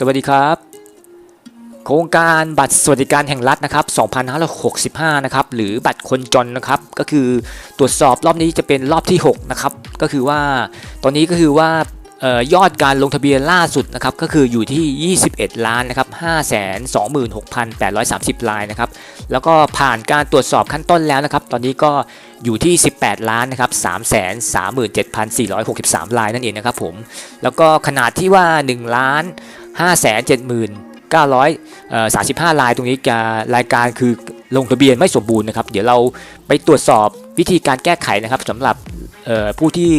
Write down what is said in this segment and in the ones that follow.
สวัสดีครับ โครงการบัตรสวัสดิการแห่งรัฐนะครับ 2565 นะครับ หรือบัตรคนจนนะครับ ก็คือตรวจสอบรอบนี้จะเป็นรอบที่ 6 นะครับ ก็คือว่าตอนนี้ก็คือว่าออยอดการลงทะเบียนล่าสุดนะครับก็คืออยู่ที่ 21 ล้านนะครับ526,830รายนะครับแล้วก็ผ่านการตรวจสอบขั้นต้นแล้วนะครับตอนนี้ก็อยู่ที่ 18 ล้านนะครับ337,463รายนั่นเองนะครับผมแล้วก็ขนาดที่ว่า 1 ล้าน 5 7 0 0 0 935 ลายตรงนี้จะรายการคือลงทะเบียนไม่สมบูรณ์นะครับ เดี๋ยวเราไปตรวจสอบวิธีการแก้ไขนะครับสำหรับผู้ที่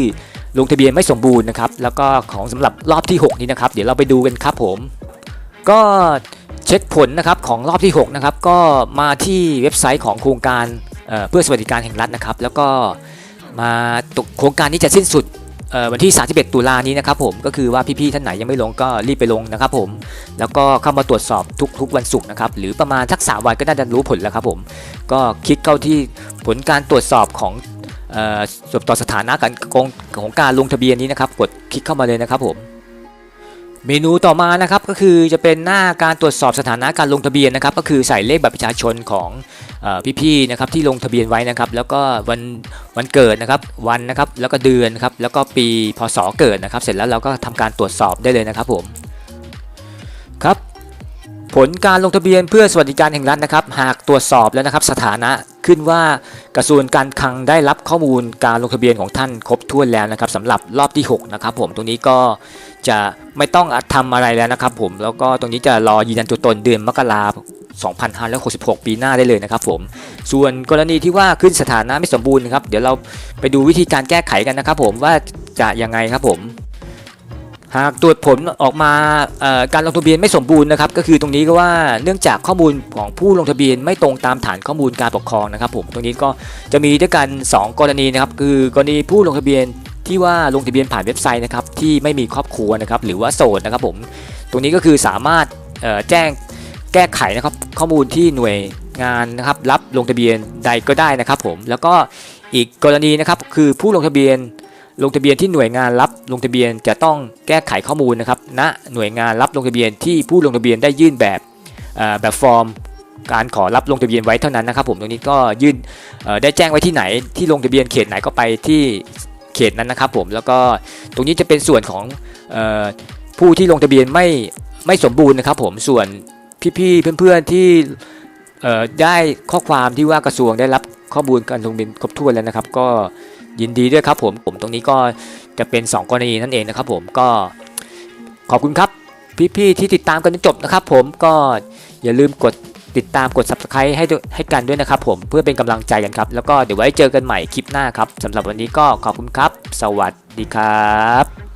ลงทะเบียนไม่สมบูรณ์นะครับ แล้วก็ของสำหรับรอบที่ 6 นี้นะครับ เดี๋ยวเราไปดูกันครับผม ก็เช็คผลนะครับของรอบที่ 6 นะครับ ก็มาที่เว็บไซต์ของโครงการเเพื่อสวัสดิการแห่งรัฐนะครับ แล้วก็มาตกโครงการนี้จะสิ้นสุด วันที่ 31 ตุลานี้นะครับผมก็คือว่าพี่ๆท่านไหนยังไม่ลงก็รีบไปลงนะครับผมแล้วก็เข้ามาตรวจสอบทุกๆวันศุกร์นะครับหรือประมาณสักษาวันก็น่าจะรู้ผลแล้วครับผมก็คลิกเข้าที่ผลการตรวจสอบของออส่วนต่อสถานะการกองของการลงทะเบียนนี้นะครับกดคลิกเข้ามาเลยนะครับผม เมนูต่อมานะครับก็คือจะเป็นหน้าการตรวจสอบสถานะการลงทะเบียนนะครับ ก็คือใส่เลขบัตรประชาชนของอพี่ๆนะครับที่ลงทะเบียนไว้นะครับ แล้วก็วันวันเกิดนะครับวันนะครับแล้วก็เดือนครับแล้วก็ปีพศเกิดนะครับ เสร็จแล้วเราก็ทำการตรวจสอบได้เลยนะครับผมครับผลการลงทะเบียนเพื่อสวัสดิการแห่งรัฐนะครับ หากตรวจสอบแล้วนะครับ สถานะ ขึ้นว่ากระทรวงการคลังได้รับข้อมูลการลงทะเบียนของท่านครบถ้วนแล้วนะครับสำหรับรอบที่ 6 นะครับผมตรงนี้ก็จะไม่ต้องทำอะไรแล้วนะครับผมแล้วก็ตรงนี้จะรอยืนยันตัวตนเดือนมกราคม2566 ปีหน้าได้เลยนะครับผม ส่วนกรณีที่ว่าขึ้นสถานะไม่สมบูรณ์นะครับ เดี๋ยวเราไปดูวิธีการแก้ไขกันนะครับผมว่าจะยังไงครับผม หากตรวจผลออกมาการลงทะเบียนไม่สมบูรณ์นะครับก็คือตรงนี้ก็ว่าเนื่องจากข้อมูลของผู้ลงทะเบียนไม่ตรงตามฐานข้อมูลการปกครองนะครับผมตรงนี้ก็จะมีด้วยกัน 2 กรณีนะครับคือกรณีผู้ลงทะเบียนที่ว่าลงทะเบียนผ่านเว็บไซต์นะครับที่ไม่มีครอบครัวนะครับหรือว่าโสดนะครับผมตรงนี้ก็คือสามารถแจ้งแก้ไขนะครับข้อมูลที่หน่วยงานนะครับรับลงทะเบียนใดก็ได้นะครับผมแล้วก็อีกกรณีนะครับคือผู้ลงทะเบียน ลงทะเบียนที่หน่วยงานรับลงทะเบียนจะต้องแก้ไขข้อมูลนะครับณหน่วยงานรับลงทะเบียนที่ผู้ลงทะเบียนได้ยื่นแบบแบบฟอร์ม การขอรับลงทะเบียนไว้เท่านั้นนะครับ ผมตรงนี้ก็ยื่นได้แจ้งไว้ที่ไหนที่ลงทะเบียนเขตไหนก็ไปที่เขตนั้นนะครับ ผมแล้วก็ตรงนี้จะเป็นส่วนของออผู้ที่ลงทะเบียนไม่ไม่สมบูรณ์นะครับ ผมส่วนพี่ๆเพื่อนๆที่ได้ข้อความที่ว่ากระทรวงได้รับข้อมูลการลงทะเบียนครบถ้วนแล้วนะครับ ก็ ยินดีด้วยครับผมผมตรงนี้ก็จะเป็น 2 กรณีนั่นเองนะครับผมก็ขอบคุณครับพี่ๆที่ติดตามกันจนจบนะครับผมก็อย่าลืมกดติดตามกด subscribe ให้ด้วยให้กันด้วยนะครับผมเพื่อเป็นกำลังใจกันครับแล้วก็เดี๋ยวไว้เจอกันใหม่คลิปหน้าครับสำหรับวันนี้ก็ขอบคุณครับ สวัสดีครับ